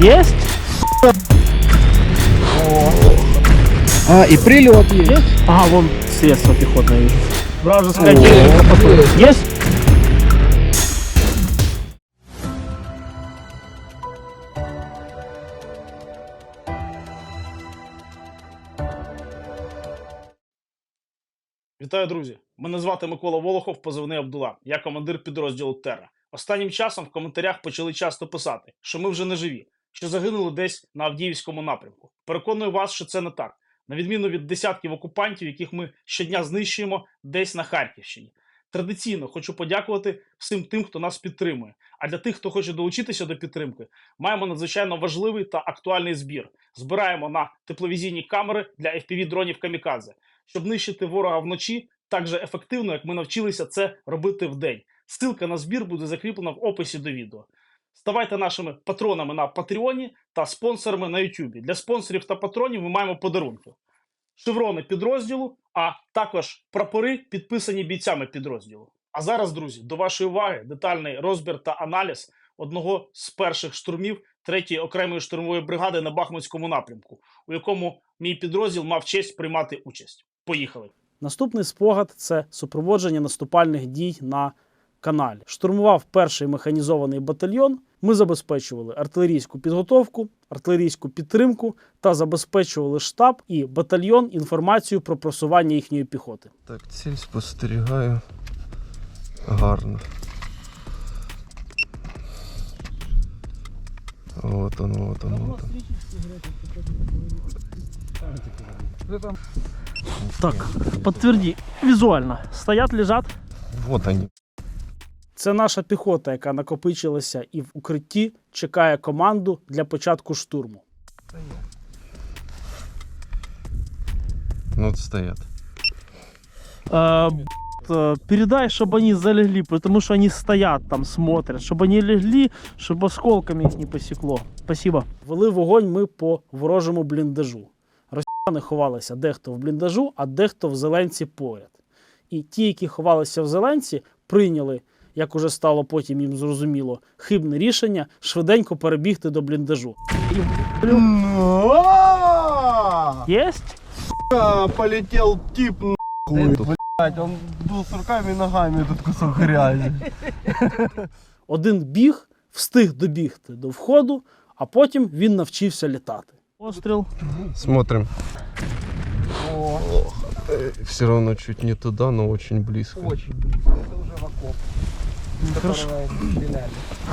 Есть? А, и прилет есть. Ага, вон средство пехотное вижу. Вражеская техника. Есть? Вітаю, друзі! Мене звати Микола Волохов, позивний Абдула. Я командир підрозділу Терра. Останнім часом в коментарях почали часто писати, що ми вже не живі, що загинули десь на Авдіївському напрямку. Переконую вас, що це не так. На відміну від десятків окупантів, яких ми щодня знищуємо десь на Харківщині. Традиційно хочу подякувати всім тим, хто нас підтримує. А для тих, хто хоче долучитися до підтримки, маємо надзвичайно важливий та актуальний збір. Збираємо на тепловізійні камери для fpv дронів Камікадзе, щоб нищити ворога вночі так же ефективно, як ми навчилися це робити вдень. Ссылка на збір буде закріплена в описі до відео. Ставайте нашими патронами на Патреоні та спонсорами на Ютубі. Для спонсорів та патронів ми маємо подарунки. Шеврони підрозділу, а також прапори, підписані бійцями підрозділу. А зараз, друзі, до вашої уваги детальний розбір та аналіз одного з перших штурмів 3-ї окремої штурмової бригади на Бахмутському напрямку, у якому мій підрозділ мав честь приймати участь. Поїхали! Наступний спогад це супроводження наступальних дій на каналі. Штурмував перший механізований батальйон. Ми забезпечували артилерійську підготовку, артилерійську підтримку та забезпечували штаб і батальйон інформацію про просування їхньої піхоти. Так, ціль спостерігаю. Гарно. Вот он, вот он, вот он. Так, підтверді, візуально. Стоять, лежать. Вот они. Це наша піхота, яка накопичилася і в укритті чекає команду для початку штурму. Ну, вот стоят. Э, б- э, передай, чтобы они залегли, потому что они стоят там, смотрят, чтобы они легли, чтобы осколками их не посекло. Спасибо. Вели вогонь ми по ворожому бліндажу. Росіяни ховалися дехто в бліндажу, а дехто в зеленці поряд. І ті, які ховалися в зеленці, прийняли, як уже стало потім їм зрозуміло, хибне рішення швиденько перебігти до бліндажу. Єсть? Полетел тип нахуй. Блять, он был с руками и ногами этот кусок грязи. Один біг, встиг добігти до входу, а потім він навчився літати. Постріл. Смотрим. Все равно чуть не туда, но очень близко. Очень близко. Это уже в окоп. Хорошо. Которого стреляли.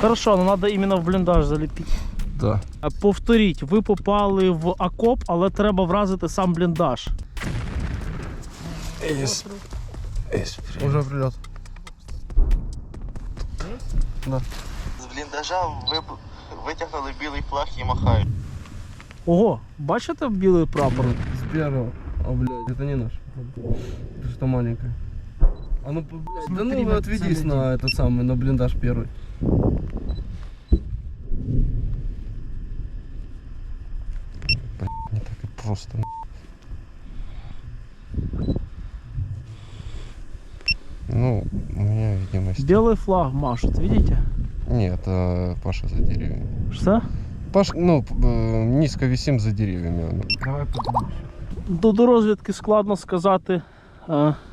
Хорошо, але треба іменно в бліндаж заліпити. Да. Повторіть, ви попали в окоп, але треба вразити сам бліндаж. Есть. Есть. Уже прилет. З бліндажа виб- витягнули білий флаг і махають. Ого, бачите білий прапор? С первого. О, блядь, это не наш. Это что маленькое. А ну, блядь, да ну отведись на этот самый, на блиндаж первый. Не так и просто. Ну, у меня видимость. Білий флаг машуть, видите? Нет, а Паша за деревьями. Що? Паш, ну, э, низко висим за деревьями. Давай подумаешь. До, до розвідки складно сказати,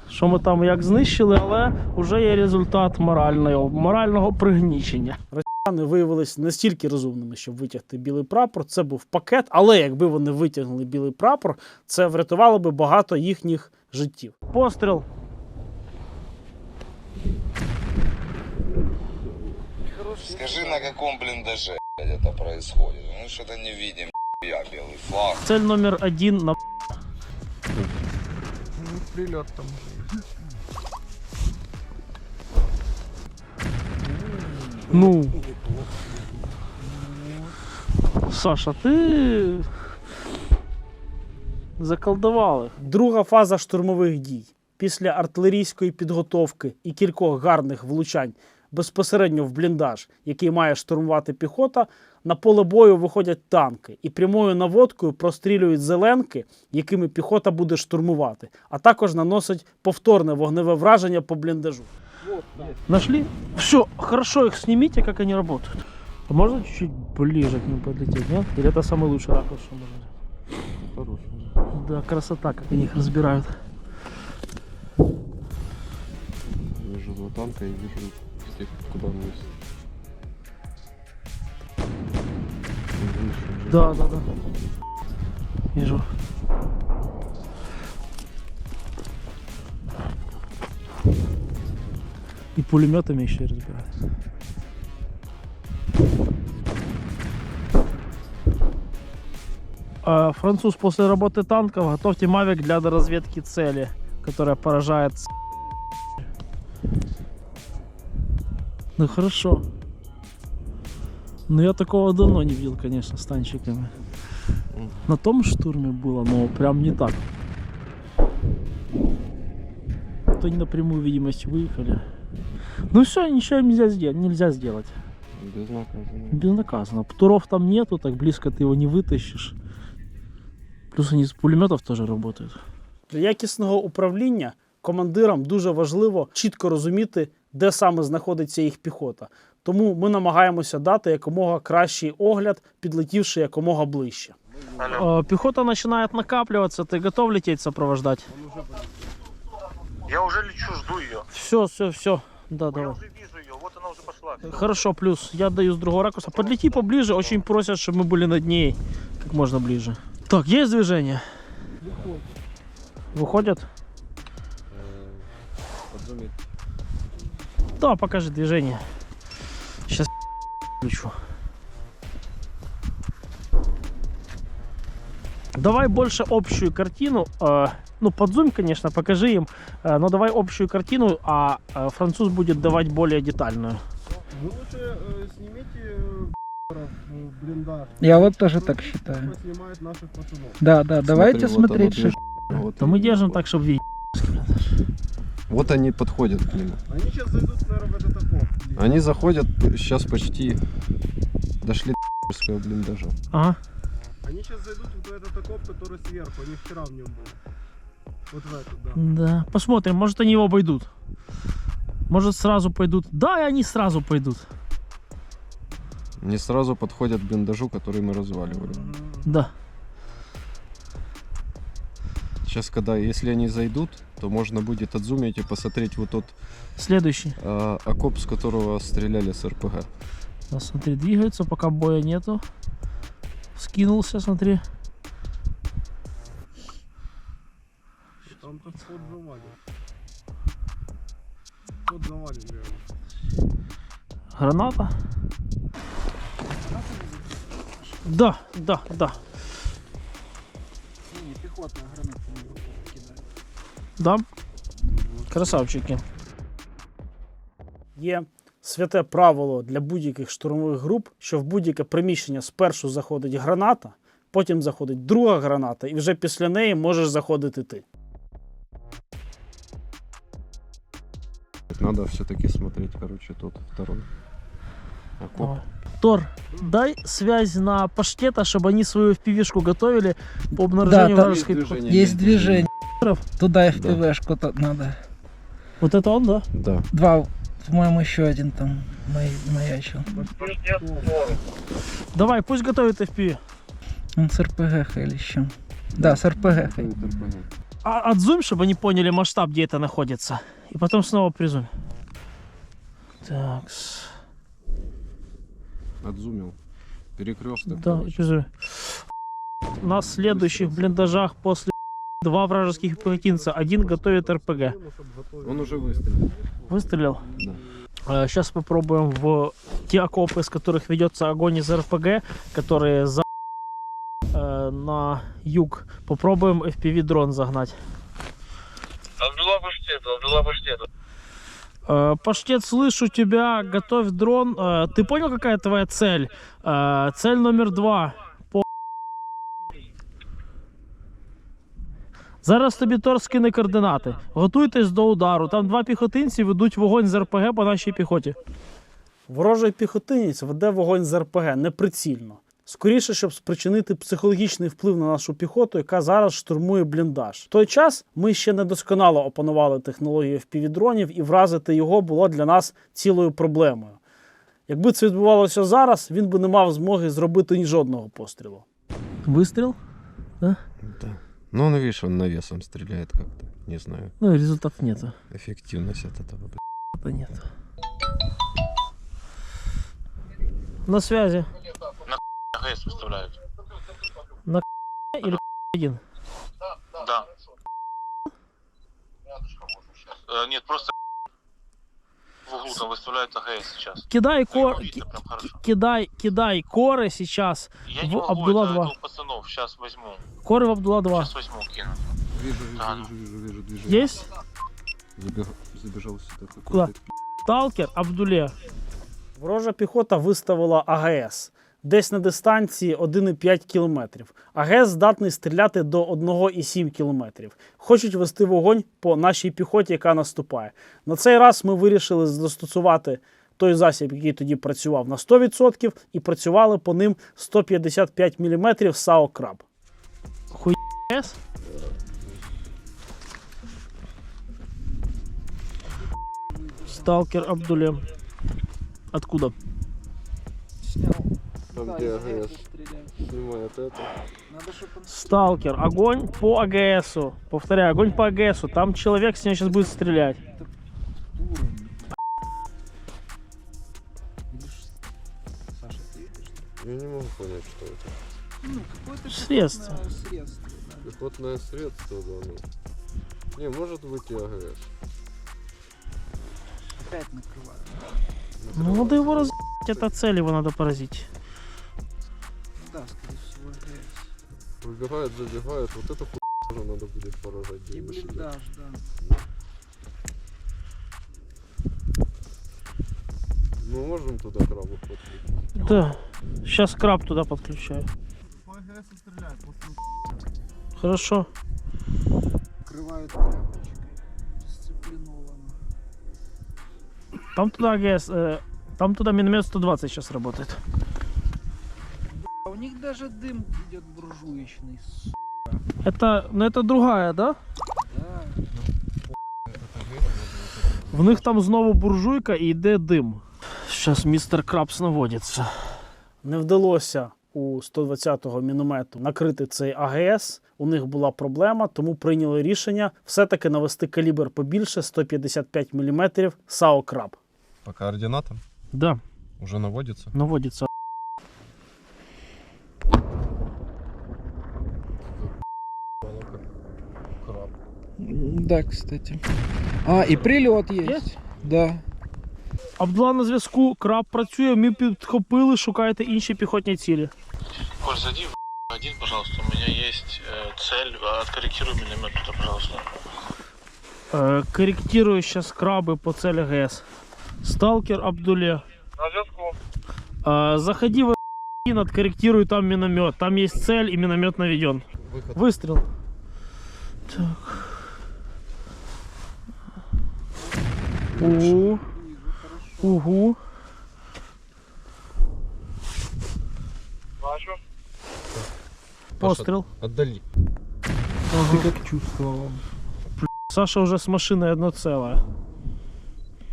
що ми там як знищили, але вже є результат морального, морального пригнічення. Росіяни виявилися настільки розумними, щоб витягти білий прапор. Це був пакет, але якби вони витягнули білий прапор, це врятувало би багато їхніх життів. Постріл. Скажи, на каком блиндаже блядь, это происходит? Ну что-то не видим, я белый флаг. Цель номер один на Прилет там. Ну. Саша, ти заколдували. Друга фаза штурмових дій. Після артилерійської підготовки і кількох гарних влучань безпосередньо в бліндаж, який має штурмувати піхота, на поле бою виходять танки і прямою наводкою прострілюють зеленки, якими піхота буде штурмувати, а також наносить повторне вогневе враження по бліндажу. Нашли? Все, хорошо их снимите, как они работают. А можно чуть-чуть ближе к ним подлететь, нет? Или это самый лучший ракурс, что можно? Хороший. Да, красота, как они их разбирают. Вижу два танка и вижу Выше уже. Да, да, да. Вижу. И пулеметами еще разбирают. А, Француз после работы танков готовьте мавик для разведки цели, которая поражает. Ну хорошо. Ну я такого давно не видел, конечно, с танчиками. На том штурме было, но прям не так. То не на прямую видимость выехали. Ну все, ничего нельзя сделать, нельзя сделать. Безнаказанно. Безнаказанно. Птуров там нету, так близко ты его не вытащишь. Плюс они с пулеметов тоже работают. Для якісного управління командирам дуже важливо чітко розуміти, де саме знаходиться їх піхота. Тому ми намагаємося дати якомога кращий огляд, підлетівши якомога ближче. Э, Пехота начинает накапливаться, ты готов лететь сопровождать? Я уже лечу, жду ее. Все, все, все. Да, Я давай. уже вижу ее, вот она уже пошла. Всё. Хорошо, плюс. Я даю с другого ракурса. Подлети поближе. Очень просят, чтобы мы были над ней как можно ближе. Так, есть движение? Выходят? Подзумить. Да, покажи движение. Сейчас включу. Давай больше общую картину. э, ну, подзум, конечно, покажи им. э, но давай общую картину, а э, француз будет давать более детальную. Вы лучше снимите блиндаж. Я вот тоже так считаю. Да, да, давайте Смотри, смотреть. Вот То мы держим так, чтобы видеть. Вот они подходят к нему. Они сейчас зайдут, наверное, в этот окоп. Они заходят сейчас почти дошли до польского блиндажа. Ага. Они сейчас зайдут в этот окоп, который сверху. Они вчера в нем были. Вот в этот, да. Да, посмотрим, может они его обойдут. Может сразу пойдут. Да, и они сразу пойдут. Они сразу подходят к блиндажу, который мы разваливали. Да. Сейчас, когда, если они зайдут, то можно будет отзумить и посмотреть вот тот Следующий. а, окоп, с которого стреляли с РПГ. Да, смотри, двигаются, пока боя нету. Скинулся, смотри. Там-то вход завален. Вход завален, реально. Граната. Да, да, да. Да. Красавчики. Є святе правило для будь-яких штурмових груп, що в будь-яке приміщення спершу заходить граната, потім заходить друга граната, і вже після неї можеш заходити ти. Надо все-таки смотреть, короче, тот второй окоп. Давай. Тор, дай связь на паштета, чтобы они свою впивишку готовили по обнаружению Да, там вражеской есть движение. Движение. Туда и в Да. ПВшку то надо. Вот это он, да? Да. Два, по-моему, еще один там май- маячил. Давай, пусть готовит FPV. Он с РПГ хелищем. Да, с РПГ. А отзум, чтобы они поняли масштаб, где это находится. И потом снова призум. Так. Отзумил. Перекресток. Да, и короче. призум. На следующих блиндажах после два вражеских пехотинца. Один готовит РПГ. Он уже выстрелил. Выстрелил? Да. Сейчас попробуем в те окопы, из которых ведется огонь из РПГ, которые за э, на юг. Попробуем FPV дрон загнать. Абдулла Паштет, Абдулла Паштет. Паштет, слышу тебя, готовь дрон. Э, ты понял, какая твоя цель? Э, цель номер два. Зараз тобі Тор скине координати. Готуйтесь до удару. Там два піхотинці ведуть вогонь з РПГ по нашій піхоті. Ворожий піхотинець веде вогонь з РПГ неприцільно. Скоріше, щоб спричинити психологічний вплив на нашу піхоту, яка зараз штурмує бліндаж. В той час ми ще недосконало опанували технологію впівдронів, і вразити його було для нас цілою проблемою. Якби це відбувалося зараз, він би не мав змоги зробити ні жодного пострілу. Вистріл? Да. Ну, он, видишь, он навесом стреляет как-то. Не знаю. Ну, результатів нету. Эффективность от этого. блин. Да нет. На связи. АГС выставляют. Или один? Да. Э, нет, просто там выставляют АГС сейчас. Кидай, кор... кидай, кидай коры сейчас. Я в не могу, это, два. это у пацанов. Сейчас возьму. Коры в Абдулла 2. Сейчас возьму, кину. Вижу, вижу, Да. вижу, вижу, вижу движение. Есть? Забег- Забежал сюда Куда? Сталкер Абдуле. Ворожа піхота виставила АГС десь на дистанції 1,5 кілометрів. АГС здатний стріляти до 1,7 кілометрів. Хочуть вести вогонь по нашій піхоті, яка наступає. На цей раз ми вирішили застосувати той засіб, який тоді працював на 100%, і працювали по ним 155 мм САО Краб. Хуєс? Сталкер Абдуле. Откуда? Там, где АГС снимает это. Сталкер. Огонь по АГСу. Повторяю, огонь по АГСу. Там человек с него сейчас будет стрелять. Я не могу понять, что это. Средство. Пехотное средство, да, ну. Не, может быть и АГС. Опять накрываю. Ну надо его раз... Это цель его надо поразить. Да, скорее всего, АГС. Выбегает, забегает. Вот это хуй тоже надо будет поражать. И блиндаж, да. Мы можем туда крабов подкрутить? Да. Сейчас краб туда подключаю. Хорошо. Крывают тряпочкой. Сцеплинованно. Там туда АГС... э, там туда миномет 120 сейчас работает. А у них даже дым идет буржуечный. с- Это... Ну это другая, да? Да. В них там знову буржуйка і йде дим. Зараз містер Крабс наводиться. Не вдалося у 120-го міномету накрити цей АГС. У них була проблема, тому прийняли рішення все-таки навести калібр побільше 155 мм САО Краб. По координатам Да, уже наводится. наводиться. Да, кстати. А, и прилет есть. Есть? Да. Абдула на зв'язку, краб працює, ми підхопили, шукайте інші піхотні цілі. Коль, зайди в один, пожалуйста. У меня есть э, цель. А, Откорректируй миномет туда, пожалуйста. Е, коректирую зараз краби по целі ГС. Сталкер Абдуле. На зв'язку. Е, заходи в один, откорректируй там миномет. Там есть цель и миномет наведен. Выход. Выстрел. Так. Угу. Угу. Бачу. Пострел. Отдали. Ты как чувствовал? Саша уже с машиной одно целое.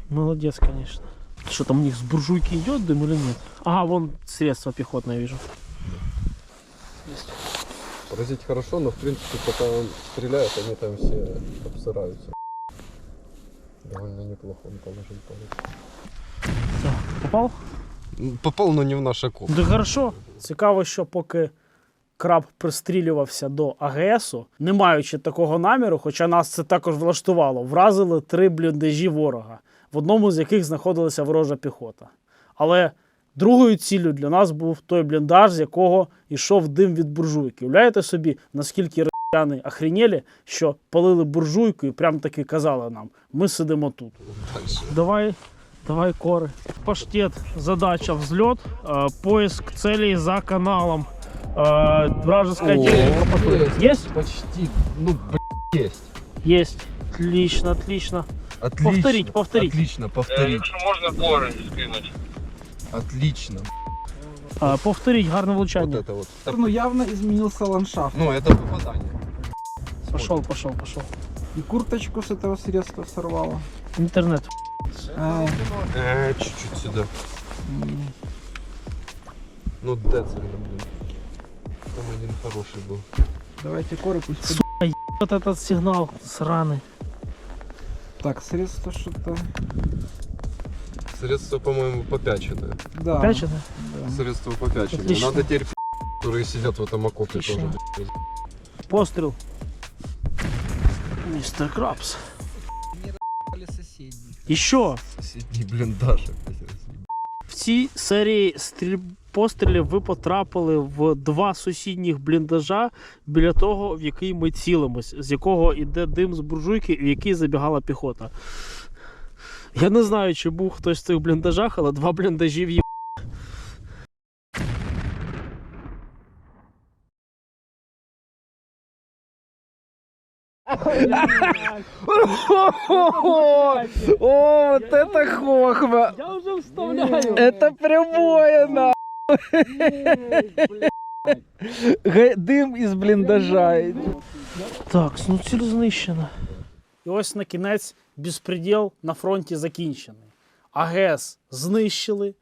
Молодец, конечно. Что там у них с буржуйки идет дым или нет? Ага, вон средство пехотное вижу. Поразить хорошо, но в принципе, пока он стреляет, они там все обсыраются. Довольно неплохо он положил получится. Попал? Попал, но не в наш окоп. Да хорошо. Цікаво, що поки краб пристрілювався до АГСу, не маючи такого наміру, хоча нас це також влаштувало, вразили три бліндажі ворога, в одному з яких знаходилася ворожа піхота. Але другою ціллю для нас був той бліндаж, з якого йшов дим від буржуйки. Уявляєте собі, наскільки росіяни охренєлі, що палили буржуйку і прям таки казали нам: ми сидимо тут. Давай, давай кори. Паштет, задача взлет, э, поиск целей за каналом. Э, вражеская О, техника подходит. Есть? Почти. Ну, блин, есть. Есть. Отлично, отлично. Отлично. Повторить, повторить. Отлично, повторить. можно горы скинуть. Отлично. А, повторіть гарне Вот влучання. это вот. Ну, явно изменился ландшафт. Ну, это попадание. Пошел, пошел, пошел. И курточку с этого средства сорвало. Інтернет. А, Э, чуть-чуть сюда. м, Ну, Децель, блин. Там один хороший был. давайте коры пусть... Су- Вот этот сигнал сраный. Так, средство что-то... Средство, по-моему, попяченное. Да. Опять это? да. Средство попяченное. Отлично. Надо теперь которые сидят в этом окопе Отлично. тоже. блин. Постріл. Містер Крабс. І що? Соседний блиндаж. В цій серії стріль... пострілів ви потрапили в два сусідніх бліндажа біля того, в який ми цілимось, з якого йде дим з буржуйки, в який забігала піхота. Я не знаю, чи був хтось в цих бліндажах, але два бліндажі в'їб. О, вот это хохма! Я вже вставляю. Это прямое, на! Дым из блиндажа. Так, ну ціль знищена. І ось на кінець безпреділ на фронті закінчений. АГС знищили.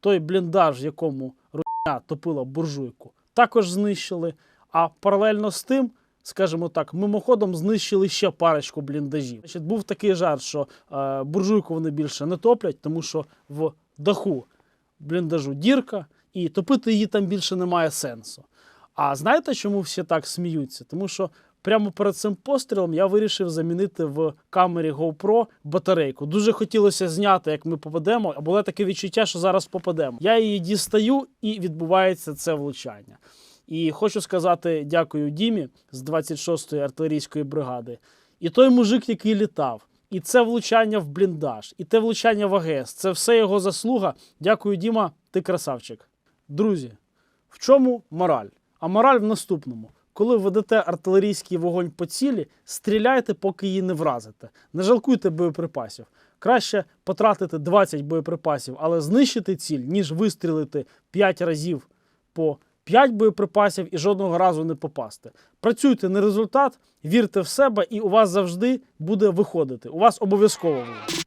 Той бліндаж, в якому руйня топила буржуйку, також знищили. А паралельно з тим, скажімо так, мимоходом знищили ще парочку бліндажів. Значить, був такий жарт, що е, буржуйку вони більше не топлять, тому що в даху бліндажу дірка, і топити її там більше немає сенсу. А знаєте, чому всі так сміються? Тому що прямо перед цим пострілом я вирішив замінити в камері GoPro батарейку. Дуже хотілося зняти, як ми попадемо, а було таке відчуття, що зараз попадемо. Я її дістаю і відбувається це влучання. І хочу сказати дякую Дімі з 26-ї артилерійської бригади. І той мужик, який літав, і це влучання в бліндаж, і те влучання в АГС. Це все його заслуга. Дякую, Діма, ти красавчик. Друзі, в чому мораль? А мораль в наступному. Коли ведете артилерійський вогонь по цілі, стріляйте, поки її не вразите. Не жалкуйте боєприпасів. Краще потратити 20 боєприпасів, але знищити ціль, ніж вистрілити 5 разів по 5 боєприпасів і жодного разу не попасти. Працюйте на результат, вірте в себе, і у вас завжди буде виходити. У вас обов'язково буде.